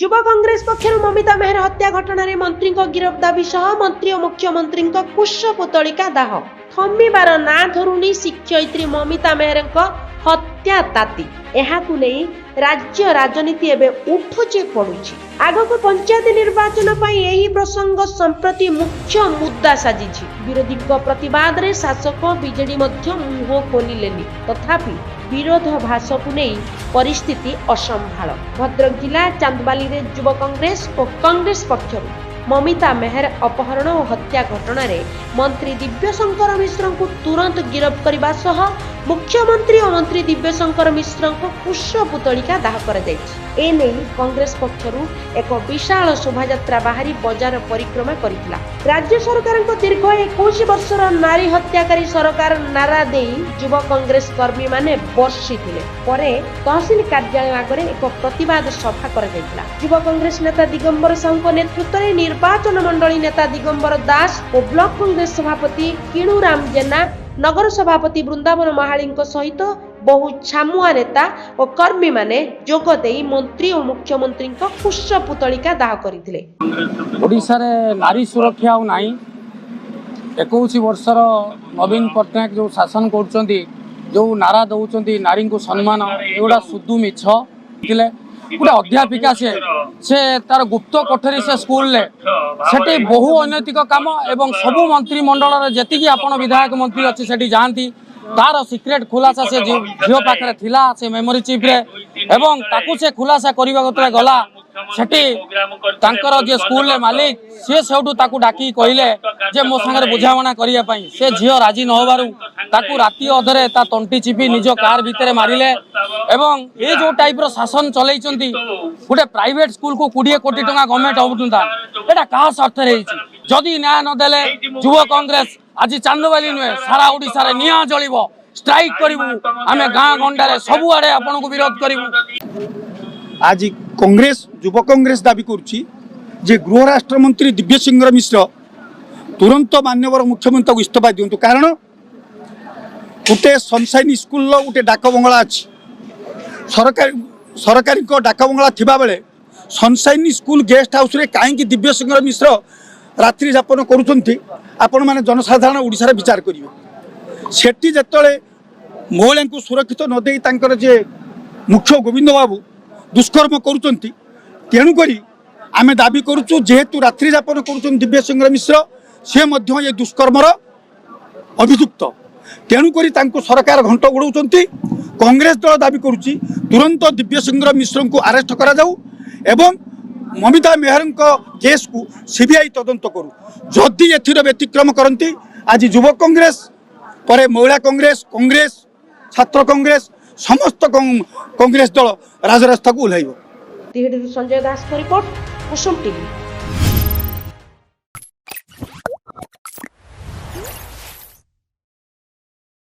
যুব কংগ্রেস পক্ষ মমিতা মেহর হত্যা ঘটনার মন্ত্রী গিরফ দাবি সহ মন্ত্রী ও মুখ্যমন্ত্রী কুশ পুতলিকা দাহ থমিবার না ধরুনি শিক্ষয়িত্রী মমিতা মেহর হত্যা তাতি ଏହାକୁ ନେଇ ରାଜ୍ୟ ରାଜନୀତି ଏବେ ଉଠୁଛି ପଡ଼ୁଛି ଆଗକୁ ପଞ୍ଚାୟତ ନିର୍ବାଚନ ପାଇଁ ଏହି ପ୍ରସଙ୍ଗ ସମ୍ପ୍ରତି ମୁଖ୍ୟ ମୁଦ୍ଦା ସାଜିଛି ବିରୋଧୀଙ୍କ ପ୍ରତିବାଦରେ ଶାସକ ବିଜେଡି ମଧ୍ୟ ମୁହଁ ଖୋଲିଲେନି ତଥାପି ବିରୋଧାଭାସକୁ ନେଇ ପରିସ୍ଥିତି ଅସମ୍ଭାଳ ଭଦ୍ରକ ଜିଲ୍ଲା ଚାନ୍ଦବାଲିରେ ଯୁବ କଂଗ୍ରେସ ଓ କଂଗ୍ରେସ ପକ୍ଷରୁ ମମିତା ମେହେର ଅପହରଣ ଓ ହତ୍ୟା ଘଟଣାରେ ମନ୍ତ୍ରୀ ଦିବ୍ୟଶଙ୍କର ମିଶ୍ରଙ୍କୁ ତୁରନ୍ତ ଗିରଫ କରିବା ସହ ମୁଖ୍ୟମନ୍ତ୍ରୀ ଓ ମନ୍ତ୍ରୀ ଦିବ୍ୟଶଙ୍କର ମିଶ୍ରଙ୍କ କୁଶ ପୁତଳିକା ଦାହ କରାଯାଇଛି ଏନେଇ କଂଗ୍ରେସ ପକ୍ଷରୁ ଏକ ବିଶାଳ ଶୋଭାଯାତ୍ରା ବାହାରି ବଜାର ପରିକ୍ରମା କରିଥିଲା ରାଜ୍ୟ ସରକାରଙ୍କ ଦୀର୍ଘ ଏକୋଇଶ ବର୍ଷର ନାରୀ ହତ୍ୟାକାରୀ ସରକାର ନାରା ଦେଇ ଯୁବ କଂଗ୍ରେସ କର୍ମୀମାନେ ବର୍ଷିଥିଲେ ପରେ ତହସିଲ କାର୍ଯ୍ୟାଳୟ ଆଗରେ ଏକ ପ୍ରତିବାଦ ସଭା କରାଯାଇଥିଲା ଯୁବ କଂଗ୍ରେସ ନେତା ଦିଗମ୍ବର ସାହୁଙ୍କ ନେତୃତ୍ୱରେ ନିର୍ବାଚନ ମଣ୍ଡଳୀ ନେତା ଦିଗମ୍ବର ଦାସ ଓ ବ୍ଲକ କଂଗ୍ରେସ ସଭାପତି କିଣୁରାମ ଜେନା ନଗର ସଭାପତି ବୃନ୍ଦାବନ ମହାଳିଙ୍କ ସହିତ ବହୁ ଛାମୁଆ ନେତା ଓ କର୍ମୀମାନେ ଯୋଗ ଦେଇ ମନ୍ତ୍ରୀ ଓ ମୁଖ୍ୟମନ୍ତ୍ରୀଙ୍କ କୁଶ ପୁତଳିକା ଦାହ କରିଥିଲେ ଓଡ଼ିଶାରେ ନାରୀ ସୁରକ୍ଷା ଆଉ ନାହିଁ ଏକୋଇଶ ବର୍ଷର ନବୀନ ପଟ୍ଟନାୟକ ଯେଉଁ ଶାସନ କରୁଛନ୍ତି ଯେଉଁ ନାରା ଦେଉଛନ୍ତି ନାରୀଙ୍କୁ ସମ୍ମାନ ଏଗୁଡ଼ା ଗୋଟେ ଅଧ୍ୟାପିକା ସିଏ ସେ ତାର ଗୁପ୍ତ କୋଠରୀ ସେ ସ୍କୁଲରେ ସେଠି ବହୁ ଅନୈତିକ କାମ ଏବଂ ସବୁ ମନ୍ତ୍ରିମଣ୍ଡଳରେ ଯେତିକି ଆପଣ ବିଧାୟକ ମନ୍ତ୍ରୀ ଅଛି ସେଠି ଯାଆନ୍ତି ତାର ସିକ୍ରେଟ୍ ଖୁଲାସା ସେ ଝିଅ ପାଖରେ ଥିଲା ସେ ମେମୋରି ଚିପ୍ରେ ଏବଂ ତାକୁ ସେ ଖୁଲାସା କରିବାକୁ ଯେତେବେଳେ ଗଲା ସେଠି ତାଙ୍କର ଯିଏ ସ୍କୁଲରେ ମାଲିକ ସିଏ ସେଉଠୁ ତାକୁ ଡାକିକି କହିଲେ ଯେ ମୋ ସାଙ୍ଗରେ ବୁଝାମଣା କରିବା ପାଇଁ ସେ ଝିଅ ରାଜି ନ ହେବାରୁ ତାକୁ ରାତି ଅଧରେ ତା ତଣ୍ଟି ଚିପି ନିଜ କାର ଭିତରେ ମାରିଲେ ଏବଂ ଏ ଯେଉଁ ଟାଇପ୍ର ଶାସନ ଚଲେଇଛନ୍ତି ଗୋଟେ ପ୍ରାଇଭେଟ୍ ସ୍କୁଲକୁ କୋଡ଼ିଏ କୋଟି ଟଙ୍କା ଗଭର୍ଣ୍ଣମେଣ୍ଟ ହେଉଥିଲା ଏଇଟା କାହା ସ୍ୱାର୍ଥରେ ହେଇଛି ଯଦି ନ୍ୟାୟ ନ ଦେଲେ ଯୁବ କଂଗ୍ରେସ ଆଜି ଚାନ୍ଦବାଲି ନୁହେଁ ସାରା ଓଡ଼ିଶାରେ ନିଆଁ ଜଳିବ ଷ୍ଟ୍ରାଇକ୍ କରିବୁ ଆମେ ଗାଁ ଗଣ୍ଡାରେ ସବୁଆଡ଼େ ଆପଣଙ୍କୁ ବିରୋଧ କରିବୁ আজি কংগ্রেস যুব কংগ্রেস দাবি করছি যে গৃহরাষ্ট্রমন্ত্রী দিব্যসিংহ মিশ্র ତୁରନ୍ତ ମାନ୍ୟବର ମୁଖ୍ୟମନ୍ତ୍ରୀଙ୍କୁ ଇସ୍ତଫା ଦିଅନ୍ତୁ କାରଣ ଗୋଟେ ସନସାଇନ୍ ସ୍କୁଲର ଗୋଟେ ଡାକବଙ୍ଗଳା ଅଛି ସରକାରୀ ସରକାରୀଙ୍କ ଡାକବଙ୍ଗଳା ଥିବାବେଳେ ସନସାଇନ୍ ସ୍କୁଲ ଗେଷ୍ଟ ହାଉସ୍ରେ କାହିଁକି ଦିବ୍ୟସିଂହ ମିଶ୍ର ରାତ୍ରି ଯାପନ କରୁଛନ୍ତି ଆପଣମାନେ ଜନସାଧାରଣ ଓଡ଼ିଶାରେ ବିଚାର କରିବେ ସେଠି ଯେତେବେଳେ ମହିଳାଙ୍କୁ ସୁରକ୍ଷିତ ନ ଦେଇ ତାଙ୍କର ଯେ ମୁଖ୍ୟ ଗୋବିନ୍ଦ ବାବୁ দুষ্কর্ম করছেন তেণুকরি আমি দাবি করছু যেহেতু রাত্রি যাপন করছেন দিব্যসিংহ মিশ্র সে এই দুষ্কর্মর অভিযুক্ত তেণুকরি তা সরকার ঘণ্ট উড়াউন কংগ্রেস দল দাবি করছি তুরন্ত দিব্যসিংহ মিশ্রক আরেস্ট করা যাও এবং মমিতা মেহর কেস কু সিবিআই তদন্ত করু যদি এর ব্যতিক্রম করতে আজ যুব কংগ্রেস পরে মহিলা কংগ্রেস কংগ্রেস ছাত্র কংগ্রেস ସମସ୍ତ କଂଗ୍ରେସ ଦଳ ରାଜରାସ୍ତାକୁ ଓହ୍ଲାଇବ ତିହିଡ଼ିରୁ ସଞ୍ଜୟ ଦାସଙ୍କ ରିପୋର୍ଟ କୁସୁମ ଟିଭି